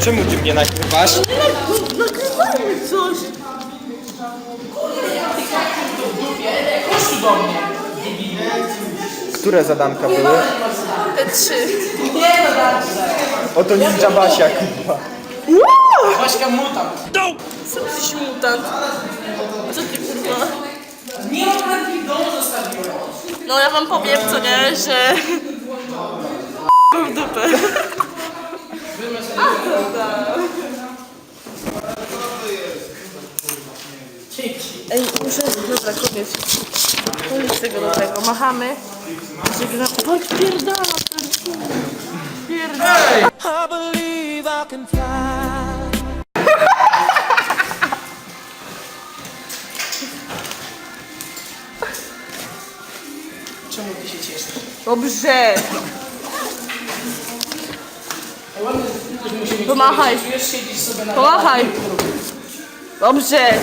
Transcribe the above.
Czemu ty mnie nagrywasz? Nagrywamy coś. Do mnie. Które zadanka były? Te trzy. Nie no Oto ninja Basia, kurwa. Baśka mutant. Co ty jesteś mutant? Co ty kurwa? Nie mam nawet w domu zostawiłem. No ja wam powiem, co nie, że... w dupę. Ej, muszę... Dobra, koniec. Koniec tego dobrego. Machamy. Żegnam. Chodź, pierdala. Pierdala. I believe I can fly. Czemu ty się cieszysz? Dobrze. Pomachaj. Pomachaj. Dobrze.